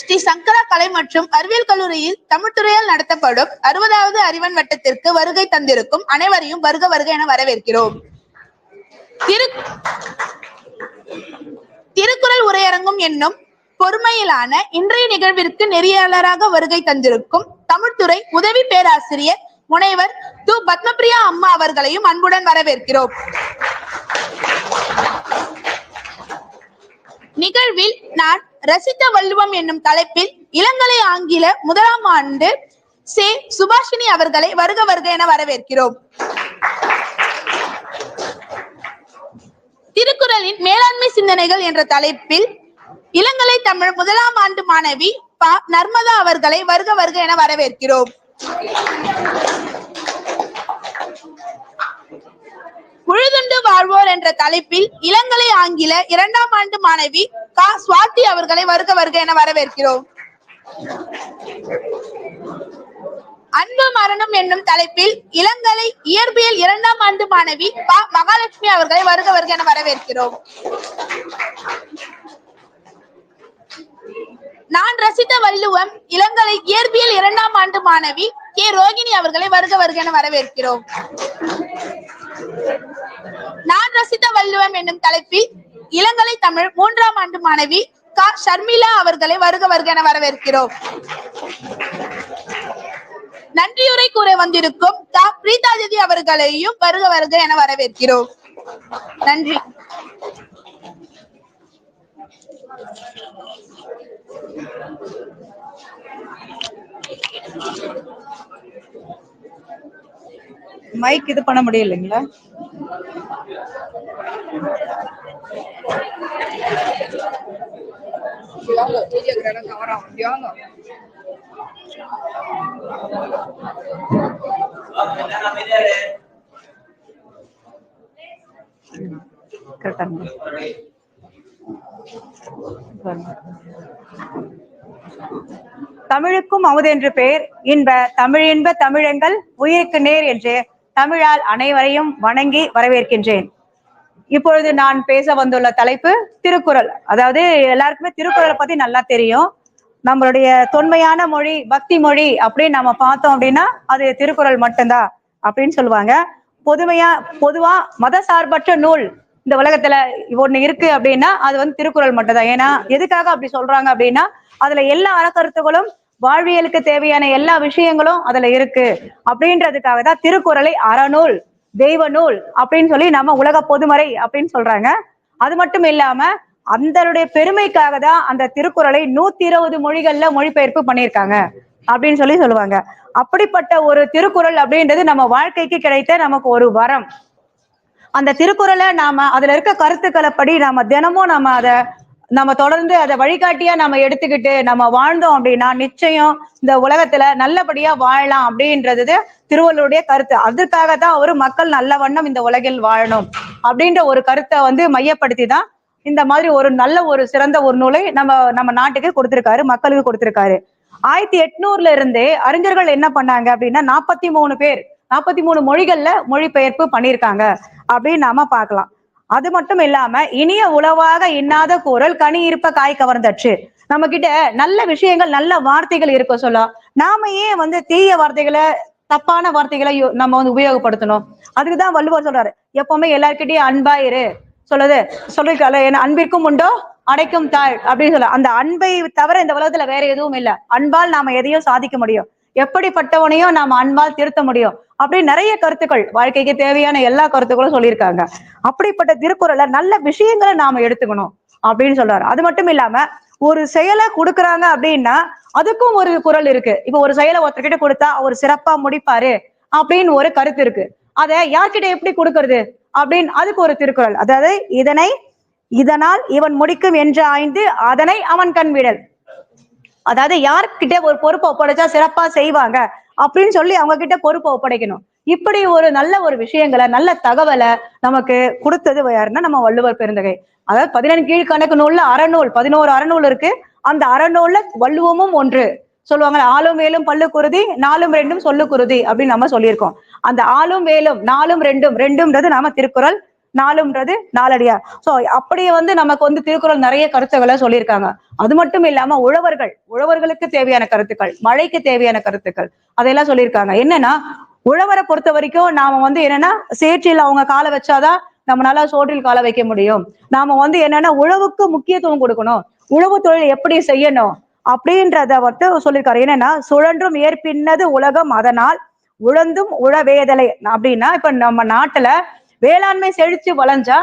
ஸ்ரீ சங்கரா கலை மற்றும் அறிவியல் கல்லூரியில் தமிழ்துறையால் நடத்தப்படும் அறுபதாவது அறிவன் வட்டத்திற்கு வருகை தந்திருக்கும் அனைவரையும் வருக வருக என வரவேற்கிறோம். திரு திருக்குறள் உரையரங்கும் என்னும் பொறுமையிலான இன்றைய நிகழ்விற்கு நெறியாளராக வருகை தந்திருக்கும் தமிழ்துறை உதவி பேராசிரியர் முனைவர் து. பத்மபிரியா அம்மா அவர்களையும் அன்புடன் வரவேற்கிறோம். நிகழ்வில் நான் ரசித்த வள்ளுவம் என்னும் தலைப்பில் இளங்கலை ஆங்கில முதலாம் ஆண்டு சே சுபாஷினி அவர்களை வருக வருக என வரவேற்கிறோம். திருக்குறளின் மேலாண்மை சிந்தனைகள் என்ற தலைப்பில் இளங்கலை தமிழ் முதலாம் ஆண்டு மாணவி ப. நர்மதா அவர்களை வருக வருக என வரவேற்கிறோம். உழுதுண்டு வாழ்வோர் என்ற தலைப்பில் இளங்கலை ஆங்கில இரண்டாம் ஆண்டு மாணவி கா சுவாதி அவர்களை வருக வருக என வரவேற்கிறோம். அன்பு மரணம் என்னும் தலைப்பில் இளங்கலை இயற்பியல் இரண்டாம் ஆண்டு மாணவி ப மகாலட்சுமி அவர்களை வருக வருக என வரவேற்கிறோம். நான் வள்ளுவம் இளங்கலை இயற்பியல் இரண்டாம் ஆண்டு மாணவி கே ரோகிணி அவர்களை வருக வருக என வரவேற்கிறோம். நான் ரசித்த வள்ளுவம் என்னும் தலைப்பில் இளங்கலை தமிழ் மூன்றாம் ஆண்டு மாணவி கா ஷர்மிளா அவர்களை வருக வருக என வரவேற்கிறோம். நன்றியுரை கூற வந்திருக்கும் கா பிரீதா அவர்களையும் வருக வருக என வரவேற்கிறோம். நன்றி. மைக் இது பண்ண முடியும் இல்லைங்களா கரெக்டாங்க தமிழுக்கும் அமுது என்று பெயர். இன்ப தமிழின்ப தமிழங்கள் உயிருக்கு நேர் என்று தமிழால் அனைவரையும் வணங்கி வரவேற்கின்றேன். இப்பொழுது நான் பேச வந்துள்ள தலைப்பு திருக்குறள். அதாவது எல்லாருக்குமே திருக்குறளை பத்தி நல்லா தெரியும். நம்மளுடைய தொன்மையான மொழி பக்தி மொழி அப்படின்னு நம்ம பார்த்தோம் அப்படின்னா அது திருக்குறள் மட்டும்தான் அப்படின்னு சொல்லுவாங்க. பொதுமையா பொதுவா மத சார்பற்ற நூல் இந்த உலகத்துல ஒண்ணு இருக்கு அப்படின்னா அது வந்து திருக்குறள் மட்டும்தான். ஏன்னா எதுக்காக அப்படி சொல்றாங்க அப்படின்னா அதுல எல்லா அறக்கருத்துகளும் வாழ்வியலுக்கு தேவையான எல்லா விஷயங்களும் அதுல இருக்கு. அப்படின்றதுக்காக தான் திருக்குறளை அறநூல் தெய்வ நூல் அப்படின்னு சொல்லி நம்ம உலக பொதுமறை அப்படின்னு சொல்றாங்க. அது மட்டும் இல்லாம அந்தருடைய பெருமைக்காக தான் அந்த திருக்குறளை நூத்தி இருபது மொழிகள்ல மொழிபெயர்ப்பு பண்ணியிருக்காங்க அப்படின்னு சொல்லி சொல்லுவாங்க. அப்படிப்பட்ட ஒரு திருக்குறள் அப்படின்றது நம்ம வாழ்க்கைக்கு கிடைத்த நமக்கு ஒரு வரம். அந்த திருக்குறளை நாம அதுல இருக்க கருத்துக்களை படி நாம தினமும் நம்ம அதை நம்ம தொடர்ந்து அதை வழிகாட்டியா நம்ம எடுத்துக்கிட்டு நம்ம வாழ்ந்தோம் அப்படின்னா நிச்சயம் இந்த உலகத்துல நல்லபடியா வாழலாம் அப்படின்றது திருவள்ளுவருடைய கருத்து. அதற்காக தான் ஒரு மக்கள் நல்ல வண்ணம் இந்த உலகில் வாழணும் அப்படின்ற ஒரு கருத்தை வந்து மையப்படுத்தி தான் இந்த மாதிரி ஒரு நல்ல ஒரு சிறந்த ஒரு நூலை நம்ம நம்ம நாட்டுக்கு கொடுத்திருக்காரு மக்களுக்கு கொடுத்திருக்காரு. ஆயிரத்தி எட்நூறுல இருந்தே அறிஞர்கள் என்ன பண்ணாங்க அப்படின்னா நாற்பத்தி மூணு பேர் நாற்பத்தி மூணு மொழிகள்ல மொழிபெயர்ப்பு பண்ணியிருக்காங்க. அப்படின்னு நாம பார்க்கலாம். அது மட்டும் இல்லாம இனிய உளவாக இன்னாத குரல் கனி இருப்ப காய் கவர்ந்தற்று. நம்ம கிட்ட நல்ல விஷயங்கள் நல்ல வார்த்தைகள் இருக்க சொல்ல. நாம ஏன் வந்து தீய வார்த்தைகளை தப்பான வார்த்தைகளை நம்ம வந்து உபயோகப்படுத்தணும்? அதுக்குதான் வள்ளுவர் சொல்றாரு. எப்பவுமே எல்லார்கிட்டயும் அன்பா இரு. சொல்லுது சொல்லிருக்கால என்ன அன்பிற்கும் உண்டோ? அடைக்கும் தாழ். அப்படின்னு சொல்ல. அந்த அன்பை தவிர இந்த உலகத்துல வேற எதுவும் இல்லை. அன்பால் நாம எதையும் சாதிக்க முடியும். எப்படிப்பட்டவனையும் நாம அன்பால் திருத்த முடியும். அப்படி நிறைய கருத்துக்கள் வாழ்க்கைக்கு தேவையான எல்லா கருத்துக்களும் சொல்லியிருக்காங்க. அப்படிப்பட்ட திருக்குறளை நல்ல விஷயங்களை நாம எடுத்துக்கணும் அப்படின்னு சொல்றாரு. அது மட்டும் இல்லாம ஒரு செயலை கொடுக்குறாங்க அப்படின்னா அதுக்கும் ஒரு குறள் இருக்கு. இப்ப ஒரு செயலை ஒருத்தர்கிட்ட கொடுத்தா அவர் சிறப்பா முடிப்பாரு அப்படின்னு ஒரு கருத்து இருக்கு. அதை யார்கிட்ட எப்படி கொடுக்கறது அப்படின்னு அதுக்கு ஒரு திருக்குறள். அதாவது இதனை இதனால் இவன் முடிக்கும் என்று ஆய்ந்து அதனை அவன் கண் விடல். அதாவது யார்கிட்ட ஒரு பொறுப்பை ஒப்படைச்சா சிறப்பா செய்வாங்க அப்படின்னு சொல்லி அவங்க கிட்ட பொறுப்பை ஒப்படைக்கணும். இப்படி ஒரு நல்ல ஒரு விஷயங்களை நல்ல தகவலை நமக்கு கொடுத்தது யாருன்னா நம்ம வள்ளுவர் பெருந்தகை. அதாவது பதினெண் கீழ்கணக்கு நூல்ல அறநூல் பதினோரு அறநூல் இருக்கு. அந்த அறநூல்ல வள்ளுவமும் ஒன்று. சொல்லுவாங்க ஆளும் வேலும் பல்லு குருதி நாலும் ரெண்டும் சொல்லு குருதி அப்படின்னு நம்ம சொல்லியிருக்கோம். அந்த ஆளும் வேலும் நாலும் ரெண்டும் ரெண்டும்ன்றது நாம திருக்குறள். நாலுன்றது நாலடியார். சோ அப்படியே வந்து நமக்கு வந்து திருக்குறள் நிறைய கருத்துக்களை சொல்லியிருக்காங்க. அது மட்டும் இல்லாம உழவர்கள் உழவர்களுக்கு தேவையான கருத்துக்கள் மழைக்கு தேவையான கருத்துக்கள் அதையெல்லாம் சொல்லியிருக்காங்க. என்னன்னா உழவரை பொறுத்த வரைக்கும் நாம வந்து என்னன்னா சேற்றில் அவங்க காலை வச்சாதான் நம்மளால சோற்றில் காலை வைக்க முடியும். நாம வந்து என்னன்னா உழவுக்கு முக்கியத்துவம் கொடுக்கணும். உழவு தொழில் எப்படி செய்யணும் அப்படின்றத வந்து சொல்லியிருக்காரு. என்னன்னா சுழன்றும் ஏற்பின்னது உலகம் அதனால் உழந்தும் உழவேதலை. அப்படின்னா இப்ப நம்ம நாட்டுல வேளாண்மை செழிச்சு வளைஞ்சா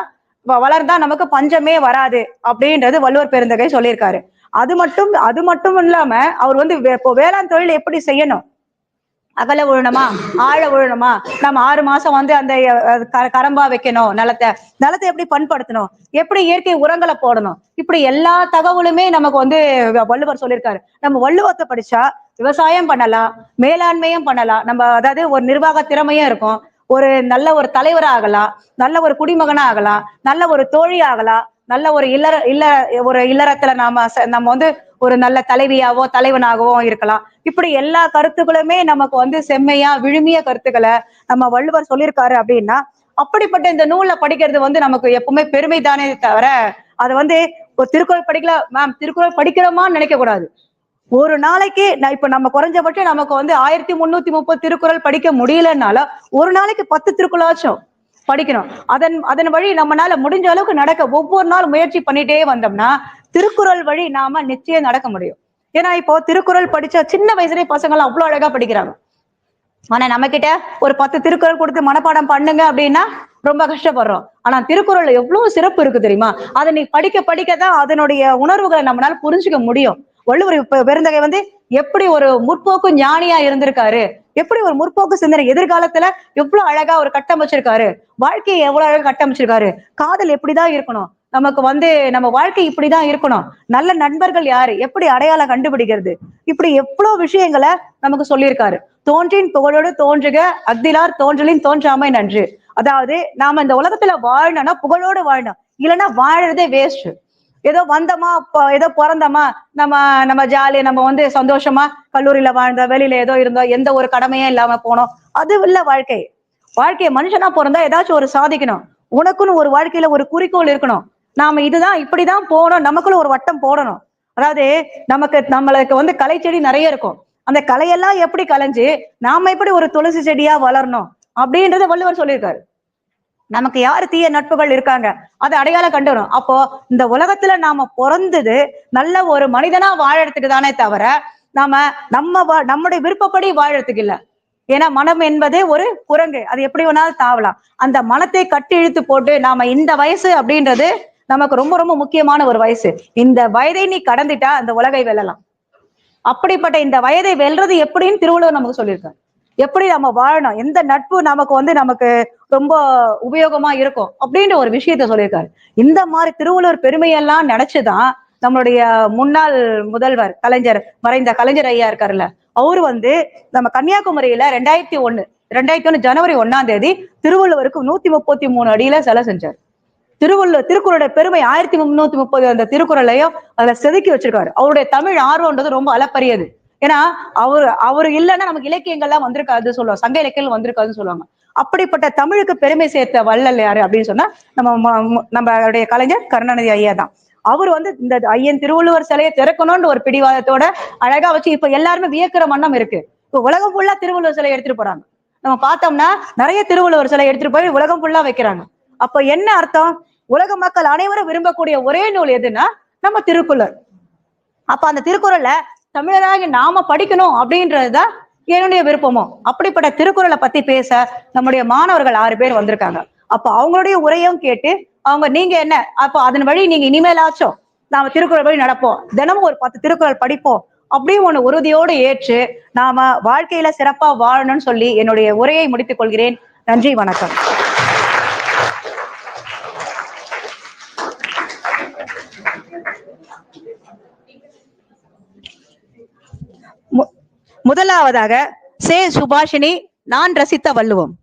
வ- வளர்ந்தா நமக்கு பஞ்சமே வராது அப்படின்றது வள்ளுவர் பெருந்தகை சொல்லியிருக்காரு. அது மட்டும் அது மட்டும் இல்லாம அவர் வந்து வே- இப்போ வேளாண் தொழில் எப்படி செய்யணும்? அகல உழணுமா? ஆழ உழணுமா? நம்ம ஆறு மாசம் வந்து அந்த க- கரம்பா வைக்கணும் நிலத்தை. நிலத்தை எப்படி பண்படுத்தணும்? எப்படி இயற்கை உரங்களை போடணும்? இப்படி எல்லா தகவலுமே நமக்கு வந்து வ- வள்ளுவர் சொல்லியிருக்காரு. நம்ம வள்ளுவத்தை படிச்சா விவசாயம் பண்ணலாம் மேலாண்மையும் பண்ணலாம். நம்ம அதாவது ஒரு நிர்வாக திறமையும் இருக்கும். ஒரு நல்ல ஒரு தலைவரா ஆகலாம் நல்ல ஒரு குடிமகனா ஆகலாம் நல்ல ஒரு தோழி ஆகலாம் நல்ல ஒரு இல்லற இல்ல ஒரு இல்லறத்துல நாம நம்ம வந்து ஒரு நல்ல தலைவியாவோ தலைவனாகவோ இருக்கலாம். இப்படி எல்லா கருத்துக்களுமே நமக்கு வந்து செம்மையா விழுமிய கருத்துக்களை நம்ம வள்ளுவர் சொல்லியிருக்காரு அப்படின்னா அப்படிப்பட்ட இந்த நூலை படிக்கிறது வந்து நமக்கு எப்பவுமே பெருமை தானே தவிர அது வந்து ஒரு திருக்குறள் படிக்கல மேம் திருக்குறள் படிக்கிறோமான்னு நினைக்க கூடாது. ஒரு நாளைக்கு நான் இப்ப நம்ம குறைஞ்சபட்சம் நமக்கு வந்து ஆயிரத்தி முன்னூத்தி முப்பது திருக்குறள் படிக்க முடியலனால ஒரு நாளைக்கு பத்து திருக்குறளாச்சும் படிக்கணும். அதன் அதன் வழி நம்மளால முடிஞ்ச அளவுக்கு நடக்க ஒவ்வொரு நாள் முயற்சி பண்ணிட்டே வந்தோம்னா திருக்குறள் வழி நாம நிச்சயம் நடக்க முடியும். ஏன்னா இப்போ திருக்குறள் படிச்ச சின்ன வயசுலயே பசங்க எல்லாம் அவ்வளவு அழகா படிக்கிறாங்க. ஆனா நம்ம கிட்ட ஒரு பத்து திருக்குறள் கொடுத்து மனப்பாடம் பண்ணுங்க அப்படின்னா ரொம்ப கஷ்டப்படுறோம். ஆனா திருக்குறள் எவ்வளவு சிறப்பு இருக்கு தெரியுமா? அதை நீ படிக்க படிக்க தான் அதனுடைய உணர்வுகளை நம்மளால புரிஞ்சுக்க முடியும். வள்ளுவர் பெருந்தகை வந்து எப்படி ஒரு முற்போக்கு ஞானியா இருந்திருக்காரு? எப்படி ஒரு முற்போக்கு சிந்தனை எதிர்காலத்துல எவ்வளவு அழகா ஒரு கட்டமைச்சிருக்காரு? வாழ்க்கையை எவ்வளவு அழகா கட்டமைச்சிருக்காரு? காதல் எப்படிதான் இருக்கணும்? நமக்கு வந்து நம்ம வாழ்க்கை இப்படிதான் இருக்கணும். நல்ல நண்பர்கள் யாரு? எப்படி அடையாளம் கண்டுபிடிக்கிறது? இப்படி எவ்வளவு விஷயங்களை நமக்கு சொல்லியிருக்காரு. தோன்றின் புகழோடு தோன்றுக அக்திலார் தோன்றலின் தோன்றாமை நன்று. அதாவது நாம இந்த உலகத்துல வாழணும்னா புகழோடு வாழணும். இல்லைன்னா வாழறதே வேஸ்ட் ஏதோ வந்தோமா ஏதோ பிறந்தோமா நம்ம நம்ம ஜாலி நம்ம வந்து சந்தோஷமா கல்லூரியில வாழ்ந்தோம் வெளியில ஏதோ இருந்தோம் எந்த ஒரு கடமையும் இல்லாம போனோம் அது இல்ல வாழ்க்கை. வாழ்க்கையை மனுஷனா பிறந்தா ஏதாச்சும் ஒரு சாதிக்கணும். உனக்குன்னு ஒரு வாழ்க்கையில ஒரு குறிக்கோள் இருக்கணும். நாம இதுதான் இப்படிதான் போகணும் நமக்குள்ள ஒரு வட்டம் போடணும். அதாவது நமக்கு நம்மளுக்கு வந்து கலை செடி நிறைய இருக்கும். அந்த கலையெல்லாம் எப்படி கலைஞ்சு நாம எப்படி ஒரு துளசி செடியா வளரணும்? அப்படின்றத வள்ளுவர் சொல்லியிருக்காரு. நமக்கு யாரு தீய நட்புகள் இருக்காங்க? அதை அடையாளம் கண்டுறோம் அப்போ இந்த உலகத்துல நாம பிறந்தது நல்ல ஒரு மனிதனா வாழறதுக்கு தானே தவிர நாம நம்ம வா- நம்முடைய விருப்பப்படி வாழறதுக்கு இல்ல. ஏன்னா மனம் என்பதே ஒரு குரங்கு. அது எப்படி வேணாலும் தாவலாம். அந்த மனத்தை கட்டி இழுத்து போட்டு நாம இந்த வயசு அப்படின்றது நமக்கு ரொம்ப ரொம்ப முக்கியமான ஒரு வயசு. இந்த வயதை நீ கடந்துட்டா அந்த உலகை வெல்லலாம். அப்படிப்பட்ட இந்த வயதை வெல்றது எப்படின்னு திருவள்ளுவர் நமக்கு சொல்லியிருக்காங்க எப்படி நம்ம வாழணும்? எந்த நட்பு நமக்கு வந்து நமக்கு ரொம்ப உபயோகமா இருக்கும்? அப்படின்ற ஒரு விஷயத்த சொல்லியிருக்காரு. இந்த மாதிரி திருவள்ளுவர் பெருமையெல்லாம் நினைச்சுதான் நம்மளுடைய முன்னாள் முதல்வர் கலைஞர் மறைந்த கலைஞர் ஐயா இருக்காருல்ல அவரு வந்து நம்ம கன்னியாகுமரியில ரெண்டாயிரத்தி ஒண்ணு ரெண்டாயிரத்தி ஒண்ணு ஜனவரி ஒன்னாம் தேதி திருவள்ளுவருக்கு நூத்தி முப்பத்தி மூணு அடியில சிலை செஞ்சார். திருவள்ளுவர் திருக்குறளுடைய பெருமை ஆயிரத்தி முன்னூத்தி முப்பது அந்த திருக்குறளையும் அதுல செதுக்கி வச்சிருக்காரு. அவருடைய தமிழ் ஆர்வம்ன்றது ரொம்ப அளப்பரியது. ஏன்னா அவர் அவர் இல்லைன்னா நமக்கு இலக்கியங்கள்லாம் வந்திருக்காது சொல்லுவாங்க. சங்க இலக்கியங்கள் வந்திருக்காதுன்னு சொல்லுவாங்க. அப்படிப்பட்ட தமிழுக்கு பெருமை சேர்த்த வள்ளல் யாரு அப்படின்னு சொன்னா நம்ம ம- நம்மளுடைய கலைஞர் கருணாநிதி ஐயா தான். அவர் வந்து இந்த ஐயன் திருவள்ளுவர் சிலையை திறக்கணும்னு ஒரு பிடிவாதத்தோட அழகா வச்சு இப்ப எல்லாருமே வியக்கிற வண்ணம் இருக்கு. இப்போ உலகம் ஃபுல்லா திருவள்ளுவர் சிலை எடுத்துட்டு போறாங்க. நம்ம பார்த்தோம்னா நிறைய திருவள்ளுவர் சிலை எடுத்துட்டு போய் உலகம் ஃபுல்லா வைக்கிறாங்க. அப்ப என்ன அர்த்தம்? உலக மக்கள் அனைவரும் விரும்பக்கூடிய ஒரே நூல் எதுன்னா நம்ம திருக்குறள். அப்ப அந்த திருக்குறள்ல தமிழராக நாம படிக்கணும் அப்படின்றதுதான் என்னுடைய விருப்பமும் அப்படிப்பட்ட திருக்குறளை பத்தி பேச நம்முடைய மாணவர்கள் ஆறு பேர் வந்திருக்காங்க. அப்ப அவங்களுடைய உரையும் கேட்டு அவங்க நீங்க என்ன? அப்போ அதன் வழி நீங்க இனிமேலாச்சும் நாம திருக்குறள் வழி நடப்போம். தினமும் ஒரு பத்து திருக்குறள் படிப்போம். அப்படியும் ஒண்ணு உறுதியோடு ஏற்று நாம வாழ்க்கையில சிறப்பா வாழணும்னு சொல்லி என்னுடைய உரையை முடித்துக் கொள்கிறேன். நன்றி வணக்கம். முதலாவதாக சே சுபாஷினி நான் ரசித்த வள்ளுவம்.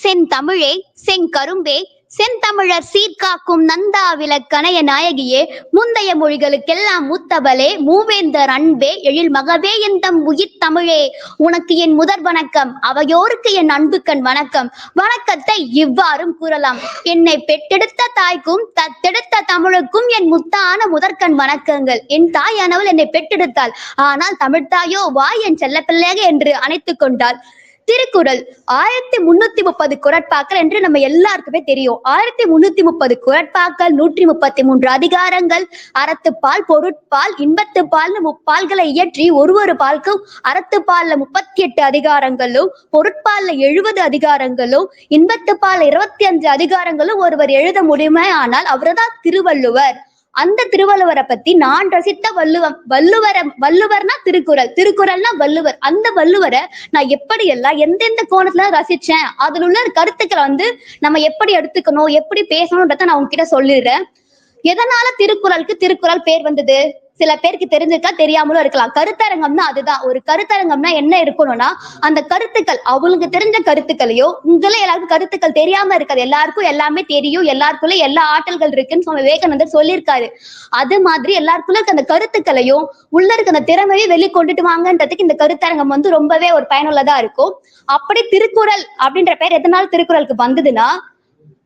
செந்தமிழே செங்கரும்பே செந்தமிழர் சீர்காக்கும் நந்தா விளக்கணைய நாயகியே முந்தைய மொழிகளுக்கெல்லாம் மூத்தவளே மூவேந்தர் அன்பே எழில் மகவே என் தம் உயிர் தமிழே. உனக்கு என் முதற் வணக்கம் அவையோருக்கு என் அன்புக்கண் வணக்கம். வணக்கத்தை இவ்வாறும் கூறலாம். என்னை பெற்றெடுத்த தாய்க்கும் தத்தெடுத்த தமிழுக்கும் என் முத்தான முதற்கண் வணக்கங்கள். என் தாயானவள் என்னை பெற்றெடுத்தாள். ஆனால் தமிழ்த்தாயோ வா என் செல்ல பிள்ளையாக என்று அணைத்துக் கொண்டாள். திருக்குறள். ஆயிரத்தி முன்னூத்தி முப்பது குரட்பாக்கள் என்று நம்ம எல்லாருக்குமே தெரியும். ஆயிரத்தி முன்னூத்தி முப்பது குரட்பாக்கள் நூற்றி முப்பத்தி மூன்று அதிகாரங்கள் அறத்துப்பால் பொருட்பால் இன்பத்துப்பால்னு முப்பால்களை இயற்றி ஒரு ஒரு பால்க்கும் அறத்துப்பால்ல முப்பத்தி எட்டு அதிகாரங்களும் பொருட்பால்ல எழுபது அதிகாரங்களும் இன்பத்துப்பால் இருபத்தி அஞ்சு அதிகாரங்களும் ஒருவர் எழுத முடியுமே ஆனால் அவர்தான் திருவள்ளுவர். அந்த திருவள்ளுவரை பத்தி நான் ரசித்த வள்ளுவம் வள்ளுவர வள்ளுவர்னா திருக்குறள். திருக்குறள்னா வள்ளுவர். அந்த வள்ளுவரை நான் எப்படி எல்லாம் எந்தெந்த கோணத்துல ரசிச்சேன் அதுல உள்ள கருத்துக்களை வந்து நம்ம எப்படி எடுத்துக்கணும் எப்படி பேசணும்ன்றத நான் உங்ககிட்ட சொல்லிடுறேன். எதனால திருக்குறளுக்கு திருக்குறள் பேர் வந்தது? சில பேருக்கு தெரிஞ்சிருக்கா தெரியாமலும் இருக்கலாம். கருத்தரங்கம்னா அதுதான். ஒரு கருத்தரங்கம்னா என்ன இருக்கணும்னா அந்த கருத்துக்கள் அவங்களுக்கு தெரிஞ்ச கருத்துக்களையோ உங்களே எல்லாருக்கும் கருத்துக்கள் தெரியாம இருக்காது எல்லாருக்கும் எல்லாமே தெரியும். எல்லாருக்குள்ள எல்லா ஆற்றல்கள் இருக்குன்னு சுவாமி விவேகானந்தர் சொல்லியிருக்காரு. அது மாதிரி எல்லாருக்குள்ள இருக்க அந்த கருத்துக்களையும் உள்ள இருக்க அந்த திறமையை வெளிக்கொண்டுட்டு வாங்கன்றதுக்கு இந்த கருத்தரங்கம் வந்து ரொம்பவே ஒரு பயனுள்ளதா இருக்கும். அப்படி திருக்குறள் அப்படின்ற பேர் எதனால திருக்குறளுக்கு வந்ததுன்னா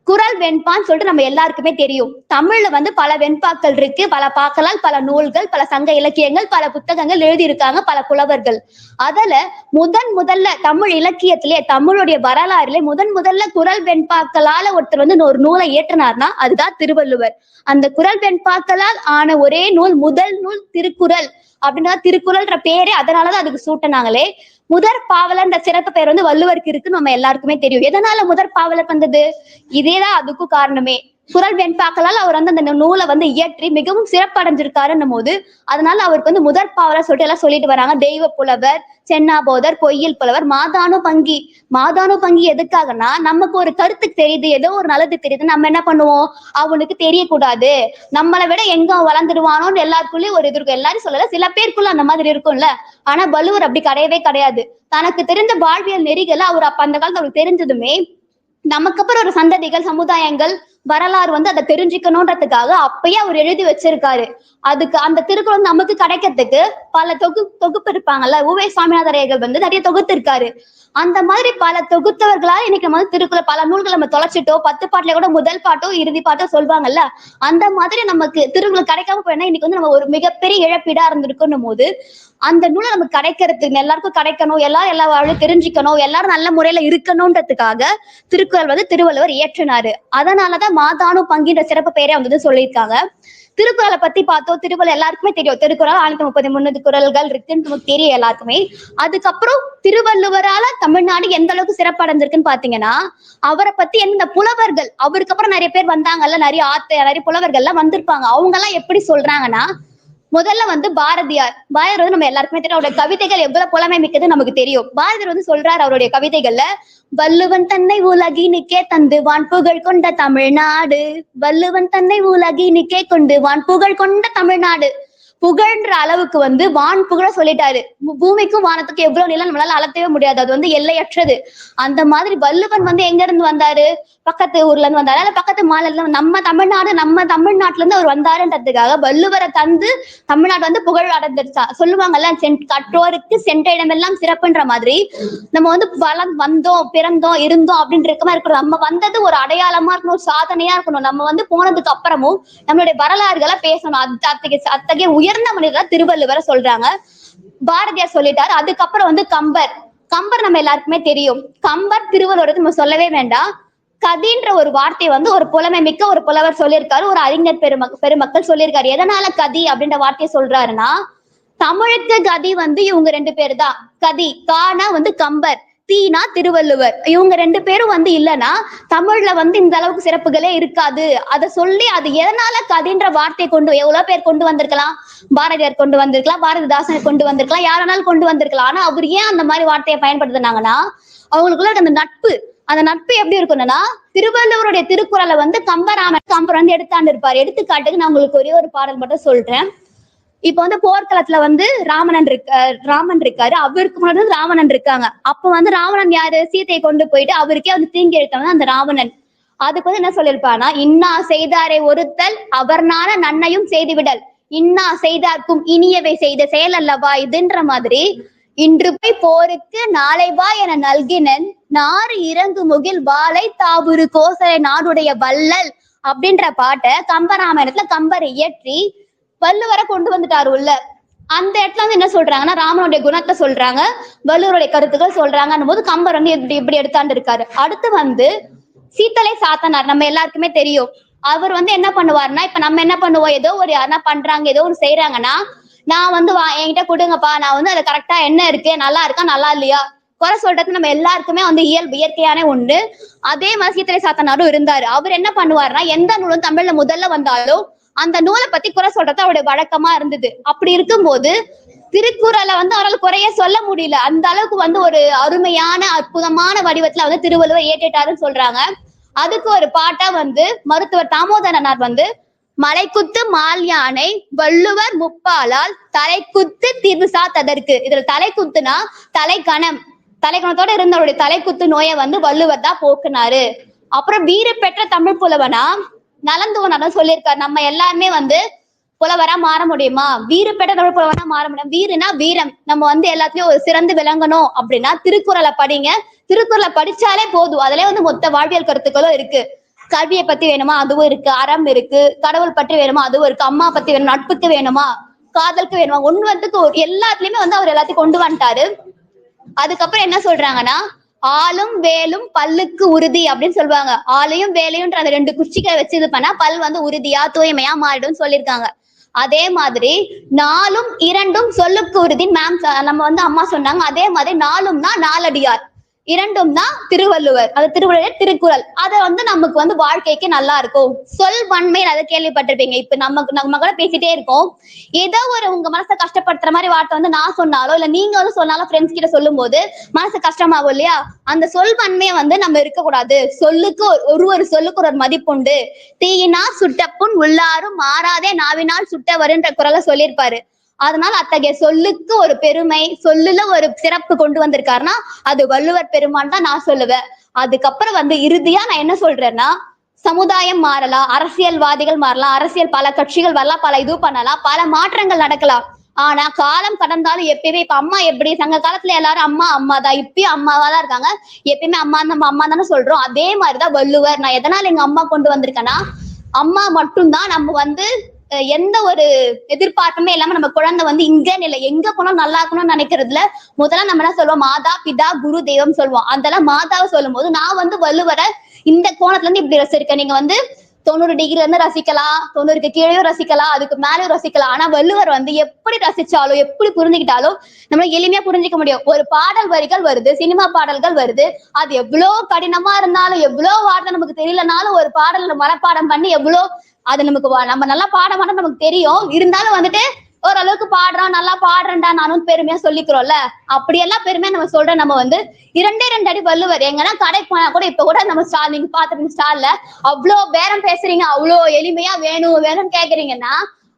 குறள் வெண்பான்னு சொல்லிட்டு நம்ம எல்லாருக்குமே தெரியும். தமிழ்ல வந்து பல வெண்பாக்கள் இருக்கு. பல பாக்களால் பல நூல்கள் பல சங்க இலக்கியங்கள் பல புத்தகங்கள் எழுதியிருக்காங்க பல புலவர்கள். அதுல முதன் முதல்ல தமிழ் இலக்கியத்திலே தமிழுடைய வரலாறுல முதன் முதல்ல குறள் வெண்பாக்களால ஒருத்தர் வந்து ஒரு நூலை இயற்றினார்னா அதுதான் திருவள்ளுவர். அந்த குறள் வெண்பாக்களால் ஆன ஒரே நூல் முதல் நூல் திருக்குறள். அப்படின்னா திருக்குறள்ன்ற பேரே அதனாலதான் அதுக்கு சூட்டினாங்களே. முதற் பாவலர்ன்ற சிறப்பு பெயர் வந்து வள்ளுவருக்கு இருக்கு நம்ம எல்லாருக்குமே தெரியும். எதனால முதற் பாவலர் வந்தது? இதேதான் அதுக்கும் காரணமே. சுரல் வெண்பாக்களால் அவர் வந்து அந்த நூலை வந்து இயற்றி மிகவும் சிறப்படைஞ்சிருக்காருன்னும் போது அதனால அவருக்கு வந்து முதற் பாவலர் சொல்லிட்டு எல்லாம் சொல்லிட்டு வராங்க. தெய்வ புலவர் சென்னாபோதர் பொய்யில் புலவர் மாதானு பங்கி. மாதானு பங்கி எதுக்காகனா நமக்கு ஒரு கருத்து தெரியுது ஏதோ ஒரு நல்லது தெரியுது நம்ம என்ன பண்ணுவோம்? அவனுக்கு தெரியக்கூடாது. நம்மளை விட எங்க வளர்ந்துடுவானோன்னு எல்லாருக்குள்ளயும் ஒரு இது இருக்கும். எல்லாரும் சொல்லல சில பேருக்குள்ள அந்த மாதிரி இருக்கும்ல. ஆனா வள்ளுவர் அப்படி கிடையவே கிடையாது. தனக்கு தெரிஞ்ச வாழ்வியல் நெறிகளை அவர் அப்ப அந்த காலத்துல அவருக்கு தெரிஞ்சதுமே நமக்கு அப்புறம் ஒரு சந்ததிகள் சமுதாயங்கள் வரலாறு வந்து அதை தெரிஞ்சுக்கணுன்றதுக்காக அப்பயே அவர் எழுதி வச்சிருக்காரு. அதுக்கு அந்த திருக்குறள் நமக்கு கிடைக்கிறதுக்கு பல தொகு தொகுப்பு இருப்பாங்கல்ல உவே சுவாமிநாதரையர்கள் வந்து நிறைய தொகுத்திருக்காரு. அந்த மாதிரி பல தொகுத்தவர்களால் இன்னைக்கு நம்ம வந்து திருக்குறள் பல நூல்கள் நம்ம தொலைச்சிட்டோ பத்து பாட்டுல கூட முதல் பாட்டோ இறுதி பாட்டோ சொல்வாங்கல்ல அந்த மாதிரி நமக்கு திருக்குறள் கிடைக்காம போயினா இன்னைக்கு வந்து நம்ம ஒரு மிகப்பெரிய இழப்பீடா இருந்திருக்கும் போது அந்த நூலை நமக்கு கிடைக்கிறதுக்கு எல்லாருக்கும் கிடைக்கணும் எல்லாரும் எல்லா வாழ்வும் தெரிஞ்சுக்கணும் எல்லாரும் நல்ல முறையில இருக்கணும்ன்றதுக்காக திருக்குறள் வந்து திருவள்ளுவர் இயற்றினாரு. அதனாலதான் மாதானு பங்கின்ற சிறப்பு பெயரே வந்து சொல்லியிருக்காங்க. திருக்குறளை பத்தி பார்த்தோம். திருக்குறள் எல்லாருக்குமே தெரியும். திருக்குறள் ஆயிரத்தி முப்பத்தி மூணு குரல்கள் இருக்குன்னு நமக்கு தெரியும் எல்லாருக்குமே. அதுக்கப்புறம் திருவள்ளுவரால தமிழ்நாடு எந்த அளவுக்கு சிறப்படைஞ்சிருக்குன்னு பாத்தீங்கன்னா அவரை பத்தி எந்த புலவர்கள் அவருக்கு அப்புறம் நிறைய பேர் வந்தாங்கல்ல நிறைய ஆத்த நிறைய புலவர்கள் எல்லாம் வந்திருப்பாங்க. அவங்க எல்லாம் எப்படி சொல்றாங்கன்னா முதல்ல வந்து பாரதியார். பாரதியார் வந்து நம்ம எல்லாருக்குமே தெரியும். அவருடைய கவிதைகள் எவ்வளவு புலமை மிக்கது நமக்கு தெரியும். பாரதியார் வந்து சொல்றாரு அவருடைய கவிதைகள்ல வள்ளுவன் தன்னை உலகினுக்கே தந்து வான் புகழ் கொண்ட தமிழ்நாடு. வள்ளுவன் தன்னை உலகினுக்கே கொண்டு வான் புகழ் கொண்ட தமிழ்நாடு. புகழ்ன்ற அளவுக்கு வந்து வான் புகழ சொல்லிட்டாரு. பூமிக்கும் வானத்துக்கும் எவ்வளவு நிலம் நம்மளால அளத்தவே முடியாது. அது வந்து எல்லையற்றது. அந்த மாதிரி வள்ளுவன் வந்து எங்க இருந்து வந்தாரு? பக்கத்து ஊர்ல இருந்து வந்தாரு? அல்ல பக்கத்து மாநிலத்துல நம்ம தமிழ்நாடு நம்ம தமிழ்நாட்டுல இருந்து அவர் வந்தாருன்றதுக்காக வள்ளுவரை தந்து தமிழ்நாடு வந்து புகழ் அடைஞ்சிருச்சா? சொல்லுவாங்கல்ல கற்றோருக்கு சென்ற இடமெல்லாம் சிறப்புன்ற மாதிரி. நம்ம வந்து வளம் வந்தோம் பிறந்தோம் இருந்தோம் அப்படின்ற மாதிரி இருக்கணும். நம்ம வந்தது ஒரு அடையாளமா இருக்கணும் ஒரு சாதனையா இருக்கணும். நம்ம வந்து போனதுக்கு அப்புறமும் நம்மளுடைய வரலாறுகளை பேசணும். அது அத்தகைய அத்தகைய உயர்ந்த மனிதரா திருவள்ளுவரை சொல்றாங்க. பாரதியார் சொல்லிட்டாரு. அதுக்கப்புறம் வந்து கம்பர். கம்பர் நம்ம எல்லாருக்குமே தெரியும். கம்பர் திருவள்ளுவர் நம்ம சொல்லவே வேண்டாம். கதின்ற ஒரு வார்த்தை வந்து ஒரு புலமை மிக்க ஒரு புலவர் சொல்லியிருக்காரு ஒரு அறிஞர் பெருமக் பெருமக்கள் சொல்லியிருக்காரு. எதனால கதி அப்படின்ற வார்த்தையை சொல்றாருன்னா தமிழுக்கு கதி வந்து இவங்க ரெண்டு பேர் தான் கதி கானா வந்து கம்பர் தீனா திருவள்ளுவர். இவங்க ரெண்டு பேரும் வந்து இல்லைன்னா தமிழ்ல வந்து இந்த அளவுக்கு சிறப்புகளே இருக்காது. அதை சொல்லி அது எதனால கதின்ற வார்த்தையை கொண்டு எவ்வளவு பேர் கொண்டு வந்திருக்கலாம்? பாரதியார் கொண்டு வந்திருக்கலாம் பாரதிதாசன் கொண்டு வந்திருக்கலாம் யாரானாலும் கொண்டு வந்திருக்கலாம். ஆனா அவர் ஏன் அந்த மாதிரி வார்த்தையை பயன்படுத்தினாங்கன்னா அவங்களுக்குள்ள அந்த நட்பு அந்த நட்பு எப்படி இருக்கணும்னா திருவள்ளுவருடைய திருக்குறளை வந்து கம்பராமன் கம்பர் வந்து எடுத்தாண்டு இருப்பாரு. எடுத்துக்காட்டுக்கு நான் உங்களுக்கு ஒரே ஒரு பாடல் மட்டும் சொல்றேன். இப்ப வந்து போர்க்களத்துல வந்து ராமணன் இருக்க ராமன் இருக்காரு. அவருக்கு முன்னாடி வந்து ராவணன் இருக்காங்க. அப்ப வந்து ராவணன் யாரு? சீதையை கொண்டு போயிட்டு அவருக்கே வந்து தீங்கி எடுத்தவன் அந்த ராவணன். அதுக்கு வந்து என்ன சொல்லியிருப்பானா இன்னா செய்தாரை ஒருத்தல் அவர்னான நன்னையும் செய்துவிடல். இன்னா செய்தார்க்கும் இனியவை செய்த செயல் அல்லவா? இதுன்ற மாதிரி இன்று போய் போருக்கு நாளை வா என நல்கினன். நாறு இறங்கு முகில் வாழை தாபுரு கோசலை நாடுடைய வள்ளல் அப்படின்ற பாட்டை கம்பராமாயணத்துல கம்பர் இயற்றி வள்ளுவரை கொண்டு வந்துட்டாரு உள்ள. அந்த இடத்துல வந்து என்ன சொல்றாங்கன்னா ராமனுடைய குணத்தை சொல்றாங்க வள்ளுவருடைய கருத்துக்கள் சொல்றாங்க போது கம்பர் வந்து இப்படி இப்படி எடுத்தாண்டு இருக்காரு. அடுத்து வந்து சீத்தலை சாத்தனார் நம்ம எல்லாருக்குமே தெரியும். அவர் வந்து என்ன பண்ணுவாருன்னா இப்ப நம்ம என்ன பண்ணுவோம்? ஏதோ ஒரு யாருன்னா பண்றாங்க ஏதோ ஒரு செய்யறாங்கன்னா நான் வந்து வா என்கிட்ட கொடுங்கப்பா. நான் வந்து அதை கரெக்டா என்ன இருக்கு நல்லா இருக்கா நல்லா இல்லையா? குறை சொல்றது நம்ம எல்லாருக்குமே வந்து இயல்பு இயற்கையான உண்டு. அதே மாதிரி சீத்தலை சாத்தனாரும் இருந்தாரு. அவர் என்ன பண்ணுவாருன்னா எந்த நூலும் தமிழ்ல முதல்ல வந்தாலும் அந்த நூலை பத்தி குறை சொல்றது அவருடைய வழக்கமா இருந்தது. அப்படி இருக்கும்போது திருக்குறளை வந்து அவரால் குறைய சொல்ல முடியல. அந்த அளவுக்கு வந்து ஒரு அருமையான அற்புதமான வடிவத்துல வந்து திருவள்ளுவர் ஏற்றிட்டாருன்னு சொல்றாங்க. அதுக்கு ஒரு பாட்டா வந்து மருத்துவர் தாமோதரனார் வந்து மலைக்குத்து மால் யானை வள்ளுவர் முப்பாலால் தலைக்குத்து தீர்வு சாத்ததற்கு இதுல தலைக்குத்துனா தலைக்கணம். தலைக்கணத்தோட இருந்தவருடைய தலைக்குத்து நோயை வந்து வள்ளுவர் தான் போக்குனாரு. அப்புறம் வீர பெற்ற தமிழ் புலவனா நலந்துவனார் சொல்லியிருக்காரு. நம்ம எல்லாருமே வந்து புலவரா மாற முடியுமா? வீறு பெற்ற தமிழ் புலவரா மாற முடியும். வீறுனா வீரம். நம்ம வந்து எல்லாத்துலயும் ஒரு சிறந்து விளங்கணும் அப்படின்னா திருக்குறளை படிங்க. திருக்குறளை படிச்சாலே போதும். அதுல வந்து மொத்த வாழ்வியல் கருத்துக்களும் இருக்கு. கல்வியை பத்தி வேணுமா? அதுவும் இருக்கு. அறம் இருக்கு. கடவுள் பற்றி வேணுமா? அதுவும் இருக்கு. அம்மா பத்தி வேணும்? நட்புக்கு வேணுமா? காதலுக்கு வேணுமா? ஒண்ணு வந்து எல்லாத்துலயுமே வந்து அவர் எல்லாத்தையும் கொண்டு வந்துட்டாரு. அதுக்கப்புறம் என்ன சொல்றாங்கன்னா ஆளும் வேலும் பல்லுக்கு உறுதி அப்படின்னு சொல்லுவாங்க. ஆளையும் வேலையும்ன்ற அந்த ரெண்டு குச்சிகளை வச்சு இது பண்ணா பல் வந்து உறுதியா தூய்மையா மாறிடும் சொல்லியிருக்காங்க. அதே மாதிரி நாலும் இரண்டும் சொல்லுக்கு உறுதி. மேம் நம்ம வந்து அம்மா சொன்னாங்க. அதே மாதிரி நாலும்னா நாலடியார். இரண்டும் தான் திருவள்ளுவர். அது திருவள்ளுவர் திருக்குறள். அதை வந்து நமக்கு வந்து வாழ்க்கைக்கு நல்லா இருக்கும். சொல் வன்மை அதை கேள்விப்பட்டிருப்பீங்க. இப்ப நமக்கு நம்ம கூட பேசிட்டே இருக்கோம். ஏதோ ஒரு உங்க மனசை கஷ்டப்படுத்துற மாதிரி வார்த்தை வந்து நான் சொன்னாலோ இல்ல நீங்க வந்து சொன்னாலும் ஃப்ரெண்ட்ஸ் கிட்ட சொல்லும் போது மனசு கஷ்டமாகும் இல்லையா? அந்த சொல் வன்மையை வந்து நம்ம இருக்கக்கூடாது. சொல்லுக்கு ஒரு- ஒரு ஒரு சொல்லுக்கு ஒரு மதிப்புண்டு தீயினா சுட்டப்புண் உள்ளாரும் மாறாதே நாவினால் சுட்டவருன்ற குரலை சொல்லியிருப்பாரு. அதனால அத்தகைய சொல்லுக்கு ஒரு பெருமை சொல்லுல ஒரு சிறப்பு கொண்டு வந்திருக்காருன்னா அது வள்ளுவர் பெருமான் தான் நான் சொல்லுவேன். அதுக்கப்புறம் வந்து இறுதியா நான் என்ன சொல்றேன்னா சமுதாயம் மாறலாம் அரசியல்வாதிகள் மாறலாம் அரசியல் பல கட்சிகள் வரலாம் பல இது பண்ணலாம் பல மாற்றங்கள் நடக்கலாம். ஆனா காலம் கடந்தாலும் எப்பயுமே இப்ப அம்மா எப்படி சங்க காலத்துல எல்லாரும் அம்மா அம்மா தான் இப்பயும் அம்மாவா தான் இருக்காங்க. எப்பயுமே அம்மா நம்ம அம்மா தானே சொல்றோம். அதே மாதிரிதான் வள்ளுவர். நான் எதனால எங்க அம்மா கொண்டு வந்திருக்கேன்னா அம்மா மட்டும்தான் நம்ம வந்து எந்த ஒரு எதிர்பார்ப்புமே இல்லாம நம்ம குழந்தை வந்து இங்க இல்ல எங்க போனாலும் நல்லா இருக்கணும்னு நினைக்கிறதுல முதல்ல நம்ம என்ன சொல்லுவோம்? மாதா பிதா குரு தெய்வம் சொல்லுவோம். அதெல்லாம் மாதாவை சொல்லும் போது நான் வந்து வள்ளுவரை இந்த கோணத்துல இருந்து இப்படி ரசிச்சிருக்கேன். நீங்க வந்து தொண்ணூறு டிகிரில இருந்து ரசிக்கலாம். தொண்ணூறுக்கு கீழேயும் ரசிக்கலாம் அதுக்கு மேலேயும் ரசிக்கலாம். ஆனா வள்ளுவர் வந்து எப்படி ரசிச்சாலும் எப்படி புரிஞ்சுக்கிட்டாலும் நம்ம எளிமையா புரிஞ்சுக்க முடியும். ஒரு பாடல் வரிகள் வருது சினிமா பாடல்கள் வருது. அது எவ்வளவு கடினமா இருந்தாலும் எவ்வளவு வார்த்தை நமக்கு தெரியலனாலும் ஒரு பாடல் மனப்பாடம் பண்ணி எவ்வளவு அது நமக்கு நம்ம நல்லா பாட நமக்கு தெரியும். இருந்தாலும் வந்துட்டு ஓரளவுக்கு பாடுறான் நல்லா பாடுறேன்டா நானும் பெருமையா சொல்லிக்கிறோம்ல. அப்படியெல்லாம் பெருமையா நம்ம சொல்ற நம்ம வந்து இரண்டே ரெண்டு அடி வள்ளுவர். எங்கன்னா கடைக்கு போனா கூட இப்ப கூட நம்ம ஸ்டால் நீங்க பாத்துருங்க ஸ்டால்ல அவ்வளோ பேரம் பேசுறீங்க அவ்வளோ எளிமையா வேணும் வேணும்னு கேக்குறீங்கன்னா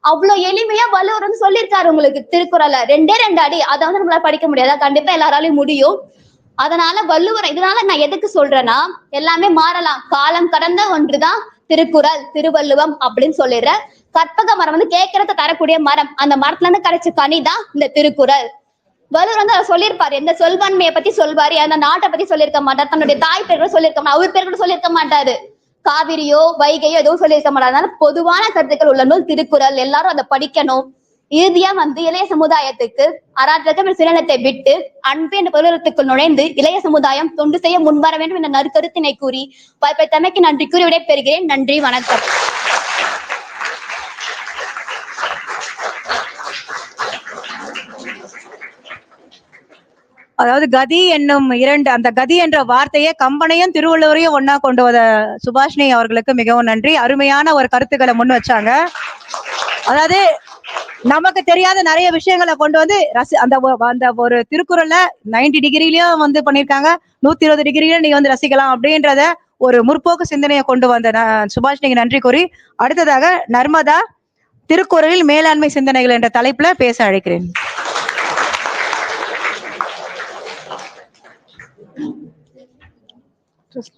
அவ்வளவு எளிமையா வள்ளுவர் வந்து சொல்லியிருக்காரு உங்களுக்கு திருக்குறள்ல ரெண்டே ரெண்டு அடி. அதை வந்து நம்மளால படிக்க முடியாது. கண்டிப்பா எல்லாராலையும் முடியும். அதனால வள்ளுவர் இதனால நான் எதுக்கு சொல்றேன்னா எல்லாமே மாறலாம். காலம் கடந்த ஒன்றுதான் திருக்குறள் திருவள்ளுவம் அப்படின்னு சொல்லிடுறேன். கற்பக மரம் வந்து கேட்கறத தரக்கூடிய மரம். அந்த மரத்துல இருந்து கிடைச்ச கனி தான் இந்த திருக்குறள். வலுவர் வந்து அவர் சொல்லியிருப்பாரு. எந்த சொல்வன்மையை பத்தி சொல்வாரு? அந்த நாட்டை பத்தி சொல்லியிருக்க மாட்டார். தன்னுடைய தாய் பேர் கூட சொல்லியிருக்க மாட்டார். அவர் பேர் கூட சொல்லியிருக்க மாட்டாரு. காவிரியோ வைகையோ எதுவும் சொல்லியிருக்க மாட்டார். அதனால பொதுவான கருத்துக்கள் உள்ள நூல் திருக்குறள். எல்லாரும் அதை படிக்கணும். இறுதியா வந்து இளைய சமுதாயத்துக்கு அராஜகம் சிலனத்தை விட்டு அன்பு என்ற பொருளத்துக்குள் நுழைந்து இளைய சமுதாயம் தொண்டு செய்ய முன்வர வேண்டும் என்ற நற்கருத்தினை கூறி வாய்ப்பை தமைக்கு நன்றி கூறி விடைபெறுகிறேன். நன்றி வணக்கம். அதாவது கதி என்னும் இரண்டு அந்த கதி என்ற வார்த்தையை கம்பனையும் திருவள்ளுவரையும் ஒன்னா கொண்டு வந்த சுபாஷினி அவர்களுக்கு மிகவும் நன்றி. அருமையான ஒரு கருத்துக்களை முன் வச்சாங்க. அதாவது நமக்கு தெரியாத நிறைய விஷயங்களை கொண்டு வந்து ரசி அந்த அந்த ஒரு திருக்குறள்ல 90 டிகிரிலயும் வந்து பண்ணிருக்காங்க நூத்தி இருபது டிகிரியிலும் நீங்க வந்து ரசிக்கலாம் அப்படின்றத ஒரு முற்போக்கு சிந்தனையை கொண்டு வந்த ந- சுபாஷினிக்கு நன்றி கூறி அடுத்ததாக நர்மதா திருக்குறளில் மேலாண்மை சிந்தனைகள் என்ற தலைப்புல பேச அழைக்கிறேன். just